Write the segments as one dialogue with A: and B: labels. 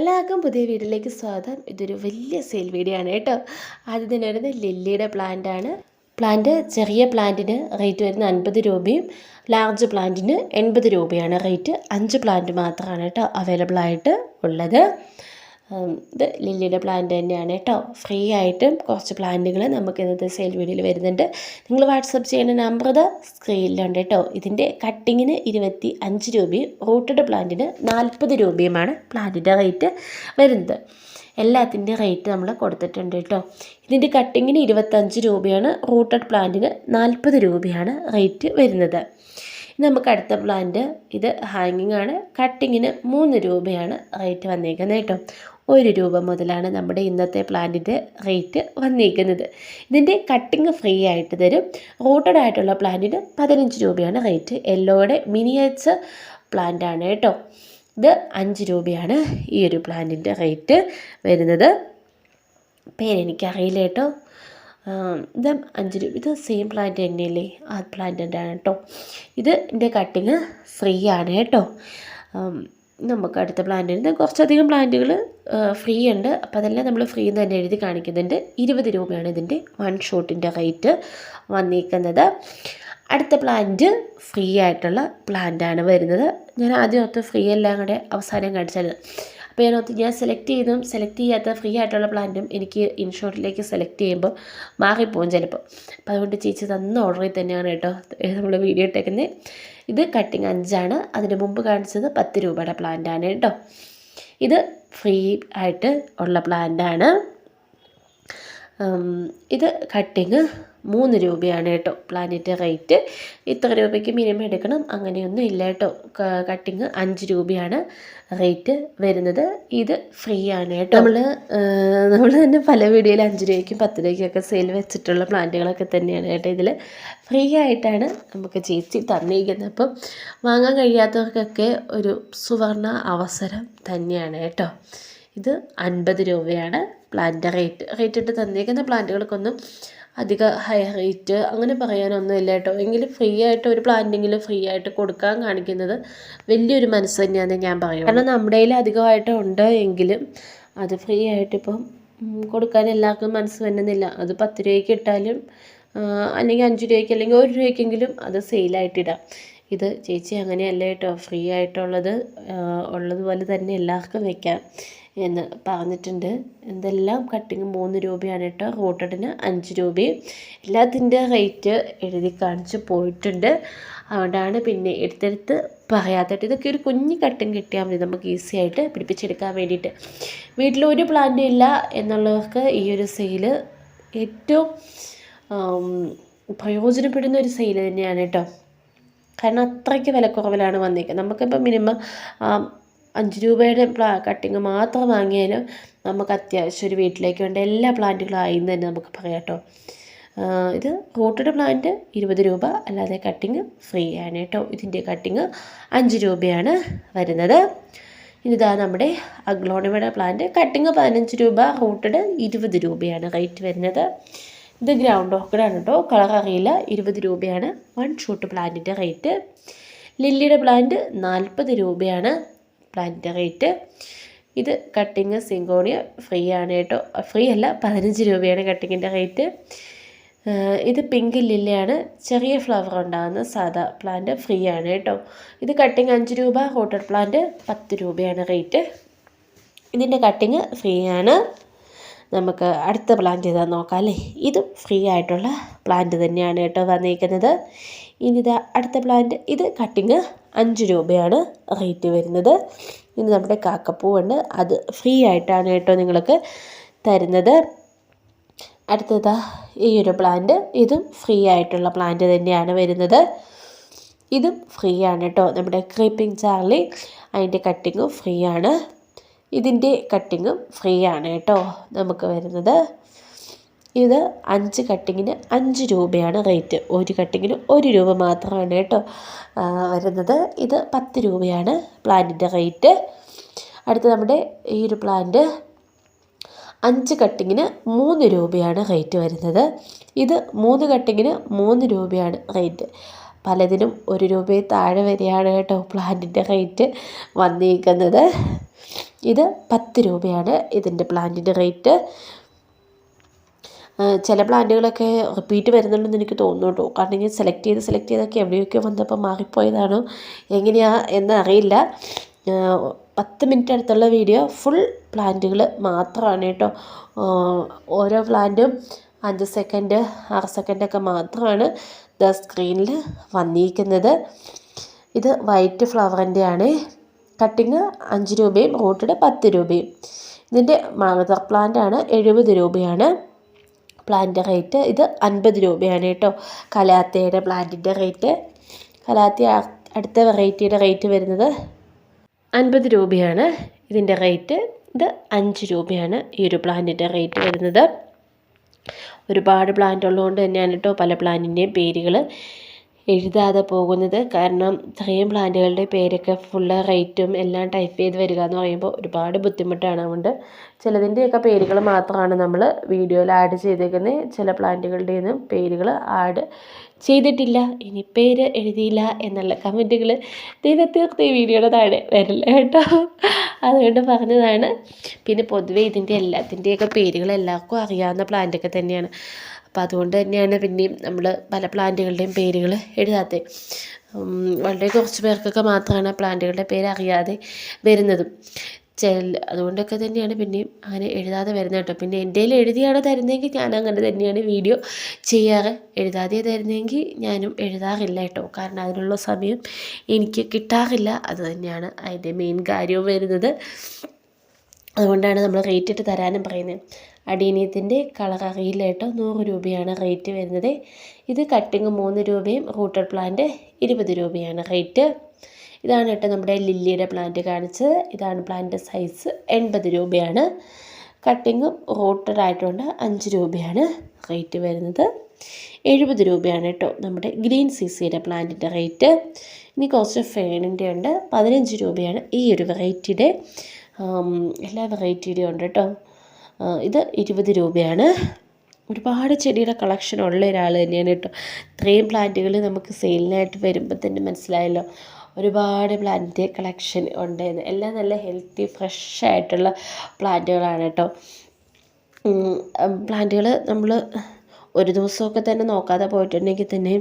A: എല്ലാവർക്കും പുതിയ വീഡിയോയിലേക്ക് സ്വാഗതം. ഇതൊരു വലിയ സെയിൽ വീഡിയോ ആണ് കേട്ടോ. ആദ്യം തന്നെ വരുന്നത് ലില്ലിയുടെ ആണ്. പ്ലാന്റ് ചെറിയ പ്ലാന്റിന് റേറ്റ് വരുന്നത് അൻപത് രൂപയും ലാർജ് പ്ലാന്റിന് എൺപത് രൂപയാണ് റേറ്റ് അഞ്ച് പ്ലാന്റ് മാത്രമാണ് കേട്ടോ അവൈലബിൾ ആയിട്ട് ഉള്ളത്. ഇത് ലില്ലിയുടെ പ്ലാന്റ് തന്നെയാണ് കേട്ടോ. ഫ്രീ ആയിട്ടും കുറച്ച് പ്ലാന്റുകൾ നമുക്ക് ഇന്നത്തെ സെയിൽ വീഡിയോയിൽ വരുന്നുണ്ട്. നിങ്ങൾ വാട്സപ്പ് ചെയ്യുന്ന നമ്പർ ഇത് സ്ക്രീനിലുണ്ട് കേട്ടോ. ഇതിന്റെ കട്ടിങ്ങിന് ഇരുപത്തി അഞ്ച് രൂപയും റൂട്ടഡ് പ്ലാന്റിന് നാൽപ്പത് രൂപയുമാണ് പ്ലാന്റിന്റെ റേറ്റ് വരുന്നത്. എല്ലാത്തിന്റെ റേറ്റ് നമ്മൾ കൊടുത്തിട്ടുണ്ട് കേട്ടോ. ഇതിന്റെ കട്ടിങ്ങിന് ഇരുപത്തഞ്ച് രൂപയാണ് റൂട്ടഡ് പ്ലാന്റിന് നാൽപ്പത് രൂപയാണ് റേറ്റ് വരുന്നത്. നമുക്ക് അടുത്ത പ്ലാന്റ് ഇത് ഹാങ്ങിങ് ആണ്. കട്ടിങ്ങിന് മൂന്ന് രൂപയാണ് റേറ്റ് വന്നേക്കുന്നത് കേട്ടോ. ഒരു രൂപ മുതലാണ് നമ്മുടെ ഇന്നത്തെ പ്ലാന്റിന്റെ റേറ്റ് വന്നിരിക്കുന്നത്. ഇതിന്റെ കട്ടിങ് ഫ്രീ ആയിട്ട് തരും. റൂട്ടഡ് ആയിട്ടുള്ള പ്ലാന്റിന് പതിനഞ്ച് രൂപയാണ് റേറ്റ് യെല്ലോയുടെ മിനിയേച്ചർ പ്ലാന്റാണ് കേട്ടോ. ഇത് അഞ്ച് രൂപയാണ് ഈ ഒരു പ്ലാന്റിന്റെ റേറ്റ് വരുന്നത്. പേരെനിക്കറിയില്ല കേട്ടോ. ഇത് അഞ്ച് രൂപ ഇത് സെയിം പ്ലാന്റ് തന്നെയല്ലേ? ആ പ്ലാന്റ് തന്നെയാണ് കേട്ടോ. ഇത് എന്റെ കട്ടിങ് ഫ്രീ ആണ് കേട്ടോ. നമുക്ക് അടുത്ത പ്ലാന്റ് ഉണ്ട് കുറച്ചധികം പ്ലാന്റുകൾ ഫ്രീ ഉണ്ട്. അപ്പോൾ അതെല്ലാം നമ്മൾ ഫ്രീ എന്ന് തന്നെ എഴുതി കാണിക്കുന്നുണ്ട്. ഇരുപത് രൂപയാണ് ഇതിന്റെ വൺ ഷോട്ടിന്റെ റേറ്റ് വന്നിരിക്കുന്നത് അടുത്ത പ്ലാന്റ് ഫ്രീ ആയിട്ടുള്ള പ്ലാന്റാണ് വരുന്നത്. ഞാൻ ആദ്യം ഓർത്ത് ഫ്രീ എല്ലാം കൂടെ അവസാനം കാണിച്ചത്. അപ്പോൾ ഞാൻ ഞാൻ സെലക്ട് ചെയ്തും സെലക്ട് ചെയ്യാത്ത ഫ്രീ ആയിട്ടുള്ള പ്ലാന്റും എനിക്ക് ഇൻഷോട്ടിലേക്ക് സെലക്ട് ചെയ്യുമ്പോൾ മാറിപ്പോവും ചിലപ്പോൾ അപ്പോൾ അതുകൊണ്ട് ചേച്ചി തന്ന ഓർഡറിൽ തന്നെയാണ് കേട്ടോ നമ്മൾ വീഡിയോ ഇട്ടേക്കുന്നത് ഇത് കട്ടിങ് അഞ്ചാണ്. അതിന് മുമ്പ് കാണിച്ചത് പത്ത് രൂപയുടെ പ്ലാന്റാണ് കേട്ടോ. ഇത് ഫ്രീ ആയിട്ട് ഉള്ള പ്ലാന്റാണ് ഇത് കട്ടിങ് മൂന്ന് രൂപയാണ് കേട്ടോ. പ്ലാനിന്റെ റേറ്റ് ഇത്ര രൂപയ്ക്ക് മിനിമം എടുക്കണം. അങ്ങനെയൊന്നും ഇല്ല കേട്ടോ. കട്ടിങ് അഞ്ച് രൂപയാണ് റേറ്റ് വരുന്നത്. ഇത് ഫ്രീ ആണ് കേട്ടോ. നമ്മൾ നമ്മൾ തന്നെ പല വീഡിയോയിൽ അഞ്ച് രൂപയ്ക്കും പത്ത് രൂപയ്ക്കൊക്കെ സെയിൽ വെച്ചിട്ടുള്ള പ്ലാന്റുകളൊക്കെ തന്നെയാണ് കേട്ടോ. ഇതിൽ ഫ്രീ ആയിട്ടാണ് നമുക്ക് ചേച്ചി തന്നിരിക്കുന്നത്. അപ്പം വാങ്ങാൻ കഴിയാത്തവർക്കൊക്കെ ഒരു സുവർണ അവസരം തന്നെയാണ് കേട്ടോ. ഇത് അൻപത് രൂപയാണ്. പ്ലാന്റ് റേറ്റ് റേറ്റ് ഇട്ട് തന്നിരിക്കുന്ന പ്ലാന്റുകൾക്കൊന്നും അധിക ഹൈ റേറ്റ് അങ്ങനെ പറയാനൊന്നും ഇല്ല കേട്ടോ. എങ്കിലും ഫ്രീ ആയിട്ട് ഒരു പ്ലാന്റിങ്ങിൽ ഫ്രീ ആയിട്ട് കൊടുക്കാൻ കാണിക്കുന്നത് വലിയൊരു മനസ്സ് തന്നെയാണ് ഞാൻ പറയുന്നത് കാരണം നമ്മുടെ കയ്യിൽ അധികമായിട്ട് ഉണ്ട് എങ്കിലും അത് ഫ്രീ ആയിട്ടിപ്പം കൊടുക്കാൻ എല്ലാവർക്കും മനസ്സ് വരുന്നില്ല. അത് പത്ത് രൂപയ്ക്ക് ഇട്ടാലും അല്ലെങ്കിൽ അഞ്ച് രൂപയ്ക്ക് അല്ലെങ്കിൽ ഒരു രൂപയ്ക്കെങ്കിലും അത് സെയിലായിട്ടിടാം ഇത് ചേച്ചി അങ്ങനെയല്ല കേട്ടോ. ഫ്രീ ആയിട്ടുള്ളത് ഉള്ളതുപോലെ തന്നെ എല്ലാവർക്കും വെക്കാം. എന്ന് പറഞ്ഞിട്ടുണ്ട്. എന്തെല്ലാം കട്ടിങ് മൂന്ന് രൂപയാണ് കേട്ടോ. റൂട്ടഡിന് അഞ്ച് രൂപയും. എല്ലാത്തിന്റെ റേറ്റ് എഴുതി കാണിച്ച് പോയിട്ടുണ്ട്. അതുകൊണ്ടാണ് പിന്നെ എടുത്തെടുത്ത് പറയാത്തത് ഇതൊക്കെ ഒരു കുഞ്ഞു കട്ടിങ് കിട്ടിയാൽ മതി. നമുക്ക് ഈസി ആയിട്ട് പിടിപ്പിച്ചെടുക്കാൻ വേണ്ടിയിട്ട്. വീട്ടിൽ ഒരു പ്ലാന്റും ഇല്ല എന്നുള്ളവർക്ക് ഈ ഒരു സെയിൽ ഏറ്റവും പ്രയോജനപ്പെടുന്ന ഒരു സെയിൽ തന്നെയാണ് കേട്ടോ. കാരണം അത്രയ്ക്ക് വിലക്കുറവിലാണ് വന്നേക്കുന്നത്. നമുക്കിപ്പോൾ മിനിമം അഞ്ച് രൂപയുടെ പ്ലാ കട്ടിങ് മാത്രം വാങ്ങിയാലും നമുക്ക് അത്യാവശ്യം ഒരു വീട്ടിലേക്ക് വേണ്ട എല്ലാ പ്ലാന്റുകളും എന്ന് തന്നെ നമുക്ക് പറയാം കേട്ടോ. ഇത് റൂട്ടഡ് പ്ലാന്റ് ഇരുപത് രൂപ അല്ലാതെ കട്ടിങ് ഫ്രീ ആണ് കേട്ടോ. ഇതിന്റെ കട്ടിങ് അഞ്ച് രൂപയാണ് വരുന്നത്. ഇതാ നമ്മുടെ അഗ്ലോണിമയുടെ പ്ലാന്റ് കട്ടിങ് പതിനഞ്ച് രൂപ റൂട്ടഡ് ഇരുപത് രൂപയാണ് റേറ്റ് വരുന്നത്. ഇത് ഗ്രൗണ്ട് ഓക്കഡാണ് കേട്ടോ. കളർ അറിയില്ല. ഇരുപത് രൂപയാണ്. വൺ ഷൂട്ട് പ്ലാന്റിന്റെ റേറ്റ് ലില്ലിയുടെ പ്ലാന്റ് നാൽപ്പത് രൂപയാണ്. പ്ലാന്റിന്റെ റേറ്റ് ഇത് കട്ടിങ് സിങ്കോണിയ ഫ്രീ ആണ് കേട്ടോ. ഫ്രീ അല്ല പതിനഞ്ച് രൂപയാണ് കട്ടിങ്ങിന്റെ റേറ്റ് ഇത് പിങ്ക് ലില്ലയാണ് ചെറിയ ഫ്ലവർ ഉണ്ടാകുന്ന സാധാ പ്ലാന്റ് ഫ്രീ ആണ് കേട്ടോ. ഇത് കട്ടിങ് അഞ്ച് രൂപ ഹോട്ടൽ പ്ലാന്റ് പത്ത് രൂപയാണ് റേറ്റ് ഇതിന്റെ കട്ടിങ് ഫ്രീ ആണ്. നമുക്ക് അടുത്ത പ്ലാന്റ് ഇതാ നോക്കാം അല്ലേ ഇതും ഫ്രീ ആയിട്ടുള്ള പ്ലാന്റ് തന്നെയാണ് കേട്ടോ വന്നിരിക്കുന്നത് ഇനി ഇതാ അടുത്ത പ്ലാന്റ് ഇത് കട്ടിങ് അഞ്ച് രൂപയാണ് റേറ്റ് വരുന്നത്. ഇനി നമ്മുടെ കാക്കപ്പൂവുണ്ട് അത് ഫ്രീ ആയിട്ടാണ് കേട്ടോ നിങ്ങൾക്ക് തരുന്നത്. അടുത്തതാ ഈ ഒരു പ്ലാന്റ് ഇതും ഫ്രീ ആയിട്ടുള്ള പ്ലാന്റ് തന്നെയാണ് വരുന്നത്. ഇതും ഫ്രീ ആണ് കേട്ടോ. നമ്മുടെ ക്രീപ്പിംഗ് ചാർലി അതിന്റെ കട്ടിങ്ങും ഫ്രീ ആണ്. ഇതിന്റെ കട്ടിങ്ങും ഫ്രീ ആണ് കേട്ടോ നമുക്ക് വരുന്നത്. ഇത് അഞ്ച് കട്ടിങ്ങിന് അഞ്ച് രൂപയാണ് റേറ്റ് ഒരു കട്ടിങ്ങിന് ഒരു രൂപ മാത്രമാണ് കേട്ടോ വരുന്നത്. ഇത് പത്ത് രൂപയാണ് പ്ലാന്റിന്റെ റേറ്റ് അടുത്ത നമ്മുടെ ഈ ഒരു പ്ലാന്റ് അഞ്ച് കട്ടിങ്ങിന് മൂന്ന് രൂപയാണ് റേറ്റ് വരുന്നത്. ഇത് മൂന്ന് കട്ടിങ്ങിന് മൂന്ന് രൂപയാണ് റേറ്റ് പലതിനും ഒരു രൂപയിൽ താഴെ വരെയാണ് കേട്ടോ പ്ലാന്റിന്റെ റേറ്റ് വന്നിരിക്കുന്നത് ഇത് പത്ത് രൂപയാണ് ഇതിന്റെ പ്ലാന്റിന്റെ റേറ്റ്. ചില പ്ലാന്റുകളൊക്കെ റിപ്പീറ്റ് വരുന്നുണ്ടെന്ന് എനിക്ക് തോന്നുന്നു കേട്ടോ കാരണം ഞാൻ സെലക്ട് ചെയ്ത് സെലക്ട് ചെയ്തൊക്കെ എവിടെയൊക്കെ വന്നപ്പോൾ മാറിപ്പോയതാണോ? എങ്ങനെയാണ് എന്നറിയില്ല പത്ത് മിനിറ്റ് അടുത്തുള്ള വീഡിയോ ഫുൾ പ്ലാന്റുകൾ മാത്രമാണ് കേട്ടോ. ഓരോ പ്ലാന്റും അഞ്ച് സെക്കൻഡ് ആറ് സെക്കൻഡൊക്കെ മാത്രമാണ് ദ സ്ക്രീനിൽ വന്നിരിക്കുന്നത്. ഇത് വൈറ്റ് ഫ്ലവറിന്റെ ആണ് കട്ടിങ് അഞ്ച് രൂപയും റൂട്ടഡ് പത്ത് രൂപയും. ഇതിന്റെ മദർ പ്ലാന്റ് ആണ് എഴുപത് രൂപയാണ്. പ്ലാന്റ് റേറ്റ് ഇത് അൻപത് രൂപയാണ് കേട്ടോ. കലാത്തയുടെ പ്ലാന്റിന്റെ റേറ്റ്. കലാത്തി അടുത്ത വെറൈറ്റിയുടെ റേറ്റ് വരുന്നത് അൻപത് രൂപയാണ്. ഇതിന്റെ റേറ്റ് ഇത് അഞ്ച് രൂപയാണ് ഈ ഒരു പ്ലാന്റിന്റെ റേറ്റ് വരുന്നത്. ഒരുപാട് പ്ലാന്റ് ഉള്ളതുകൊണ്ട് തന്നെയാണ് കേട്ടോ പല പ്ലാന്റിന്റെയും പേരുകൾ എഴുതാതെ പോകുന്നത്. കാരണം ഇത്രയും പ്ലാന്റുകളുടെ പേരൊക്കെ ഫുള്ള് റേറ്റും എല്ലാം ടൈപ്പ് ചെയ്ത് വരിക എന്ന് പറയുമ്പോൾ ഒരുപാട് ബുദ്ധിമുട്ടാണ് അതുകൊണ്ട് ചിലതിന്റെയൊക്കെ പേരുകൾ മാത്രമാണ് നമ്മൾ വീഡിയോയിൽ ആഡ് ചെയ്തേക്കുന്നത് ചില പ്ലാന്റുകളുടെയൊന്നും പേരുകൾ ആഡ് ചെയ്തിട്ടില്ല. ഇനി പേര് എഴുതിയില്ല എന്നുള്ള കമന്റുകൾ ദൈവത്തീർത്ത് ഈ വീഡിയോയുടെ താഴെ വരില്ല കേട്ടോ. അതുകൊണ്ട് പറഞ്ഞതാണ്. പിന്നെ പൊതുവേ ഇതിന്റെ എല്ലാത്തിന്റെയൊക്കെ പേരുകൾ എല്ലാവർക്കും അറിയാവുന്ന പ്ലാന്റൊക്കെ തന്നെയാണ്. അപ്പോൾ അതുകൊണ്ട് തന്നെയാണ് പിന്നെയും നമ്മൾ പല പ്ലാന്റുകളുടെയും പേരുകൾ എഴുതാത്തത് വളരെ കുറച്ച് പേർക്കൊക്കെ മാത്രമാണ് പ്ലാന്റുകളുടെ പേര് അറിയാതെ വരുന്നതും. ചില അതുകൊണ്ടൊക്കെ തന്നെയാണ് പിന്നെയും അങ്ങനെ എഴുതാതെ വരുന്നത് കേട്ടോ. പിന്നെ എന്റെ എഴുതിയാണ് തരുന്നതെങ്കിൽ ഞാൻ അങ്ങനെ തന്നെയാണ് വീഡിയോ ചെയ്യാറ്. എഴുതാതെ തരുന്നതെങ്കിൽ ഞാനും എഴുതാറില്ല കേട്ടോ. കാരണം അതിനുള്ള സമയം എനിക്ക് കിട്ടാറില്ല. അത് തന്നെയാണ് അതിന്റെ മെയിൻ കാര്യവും വരുന്നത്. അതുകൊണ്ടാണ് നമ്മൾ റേറ്റ് ഇട്ട് തരാനും പറയുന്നത്. അടീനിയത്തിന്റെ കളർ അറിയില്ല കേട്ടോ. നൂറ് രൂപയാണ് റേറ്റ് വരുന്നത്. ഇത് കട്ടിങ് മൂന്ന് രൂപയും റൂട്ടർ പ്ലാന്റ് ഇരുപത് രൂപയാണ് റേറ്റ് ഇതാണ് കേട്ടോ നമ്മുടെ ലില്ലിയുടെ പ്ലാന്റ് കാണിച്ചത്. ഇതാണ് പ്ലാന്റ് സൈസ് എൺപത് രൂപയാണ്. കട്ടിങ്ങും റൂട്ടഡ് ആയിട്ടുണ്ട് അഞ്ച് രൂപയാണ് റേറ്റ് വരുന്നത്. എഴുപത് രൂപയാണ് കേട്ടോ നമ്മുടെ ഗ്രീൻ സിസിയുടെ പ്ലാന്റിന്റെ റേറ്റ് ഇനി കുറച്ച് ഫേണിന്റെ ഉണ്ട്. പതിനഞ്ച് രൂപയാണ് ഈ ഒരു വെറൈറ്റിയുടെ എല്ലാ വെറൈറ്റിയുടെയും ഉണ്ട് കേട്ടോ. ഇത് ഇരുപത് രൂപയാണ്. ഒരുപാട് ചെടിയുടെ കളക്ഷൻ ഉള്ള ഒരാൾ തന്നെയാണ് കേട്ടോ. ഇത്രയും പ്ലാന്റുകൾ നമുക്ക് സെയിലിനായിട്ട് വരുമ്പോൾ തന്നെ മനസ്സിലായല്ലോ. ഒരുപാട് പ്ലാന്റ് കളക്ഷൻ ഉണ്ട് എല്ലാം നല്ല ഹെൽത്തി ഫ്രഷ് ആയിട്ടുള്ള പ്ലാന്റുകളാണ് കേട്ടോ. പ്ലാന്റുകൾ നമ്മൾ ഒരു ദിവസമൊക്കെ തന്നെ നോക്കാതെ പോയിട്ടുണ്ടെങ്കിൽ തന്നെ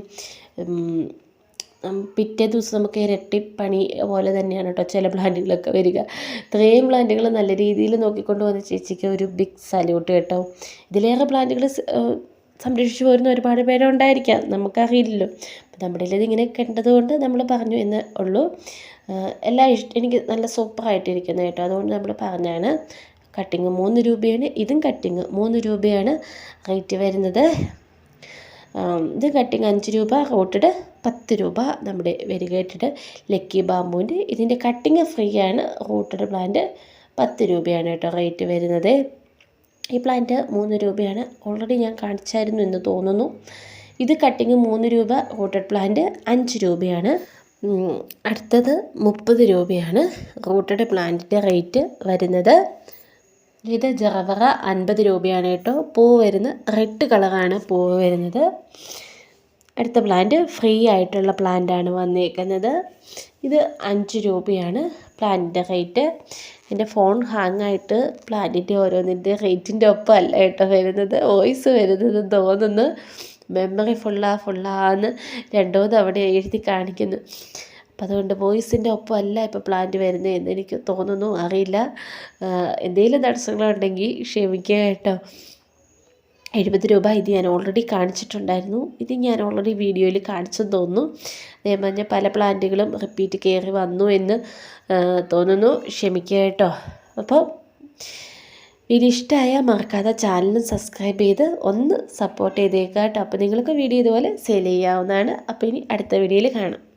A: പിറ്റേ ദിവസം നമുക്ക് ഇരട്ടി പണി പോലെ തന്നെയാണ് കേട്ടോ ചില പ്ലാന്റുകളൊക്കെ വരിക. ഇത്രയും പ്ലാന്റുകൾ നല്ല രീതിയിൽ നോക്കിക്കൊണ്ട് വന്ന ചേച്ചിക്ക് ഒരു ബിഗ് സല്യൂട്ട് കേട്ടോ. ഇതിലേറെ പ്ലാന്റുകൾ സംരക്ഷിച്ചു പോരുന്ന ഒരുപാട് പേരുണ്ടായിരിക്കാം. നമുക്കറിയില്ലല്ലോ. അപ്പം നമ്മുടെ ഇതിങ്ങനെ കണ്ടതുകൊണ്ട് നമ്മൾ പറഞ്ഞു എന്ന് ഉള്ളൂ. എല്ലാം ഇഷ്ടം എനിക്ക് നല്ല സൂപ്പറായിട്ടിരിക്കുന്നത് കേട്ടോ. അതുകൊണ്ട് നമ്മൾ പറഞ്ഞാണ് കട്ടിങ് മൂന്ന് രൂപയാണ് ഇതും കട്ടിങ് മൂന്ന് രൂപയാണ് റേറ്റ് വരുന്നത്. ഇത് കട്ടിങ് അഞ്ച് രൂപ റോട്ടഡ് പത്ത് രൂപ നമ്മുടെ വെരിഗേറ്റഡ് ലക്കി ബാമ്പുവിന്റെ ഇതിന്റെ കട്ടിങ് ഫ്രീ ആണ്. റൂട്ടഡ് പ്ലാന്റ് പത്ത് രൂപയാണ് കേട്ടോ റേറ്റ് വരുന്നത്. ഈ പ്ലാന്റ് മൂന്ന് രൂപയാണ്. ഓൾറെഡി ഞാൻ കാണിച്ചായിരുന്നു എന്ന് തോന്നുന്നു. ഇത് കട്ടിങ് മൂന്ന് രൂപ റൂട്ടഡ് പ്ലാന്റ് അഞ്ച് രൂപയാണ്. അടുത്തത് മുപ്പത് രൂപയാണ് റൂട്ടഡ് പ്ലാന്റിന്റെ റേറ്റ് വരുന്നത്. ഇത് ജറവറ അൻപത് രൂപയാണ് കേട്ടോ. പൂവ് വരുന്ന റെഡ് കളറാണ് പൂവ് വരുന്നത്. അടുത്ത പ്ലാന്റ് ഫ്രീ ആയിട്ടുള്ള പ്ലാന്റാണ് വന്നേക്കുന്നത്. ഇത് അഞ്ച് രൂപയാണ് പ്ലാന്റിന്റെ റേറ്റ് എന്റെ ഫോൺ ഹാങ് ആയിട്ട് പ്ലാന്റിന്റെ ഓരോന്നിന്റെ റേറ്റിന്റെ ഒപ്പം അല്ല കേട്ടോ വരുന്നത്. വോയിസ് വരുന്നത് തോന്നുന്നു. മെമ്മറി ഫുള്ളാ ഫുള്ളാന്ന് രണ്ടോ തവണ എഴുതി കാണിക്കുന്നു. അപ്പം അതുകൊണ്ട് വോയിസിന്റെ ഒപ്പം അല്ല ഇപ്പോൾ പ്ലാന്റ് വരുന്നത് എന്ന് എനിക്ക് തോന്നുന്നു. അറിയില്ല. എന്തെങ്കിലും തടസ്സങ്ങളുണ്ടെങ്കിൽ ക്ഷമിക്കുക കേട്ടോ. എഴുപത് രൂപ ഇത് ഞാൻ ഓൾറെഡി കാണിച്ചിട്ടുണ്ടായിരുന്നു. ഇത് ഞാൻ ഓൾറെഡി വീഡിയോയിൽ കാണിച്ചെന്ന് തോന്നുന്നു. അതേമാതിരി പല പ്ലാന്റുകളും റിപ്പീറ്റ് കയറി വന്നു എന്ന് തോന്നുന്നു. ക്ഷമിക്കുക കേട്ടോ. അപ്പോൾ വീഡിയോ ഇഷ്ടമായാൽ മറക്കാതെ ചാനലും സബ്സ്ക്രൈബ് ചെയ്ത് ഒന്ന് സപ്പോർട്ട് ചെയ്തേക്കാം കേട്ടോ. അപ്പോൾ നിങ്ങൾക്ക് വീഡിയോ ഇതുപോലെ സെയിൽ ചെയ്യാവുന്നതാണ്. അപ്പോൾ ഇനി അടുത്ത വീഡിയോയിൽ കാണാം.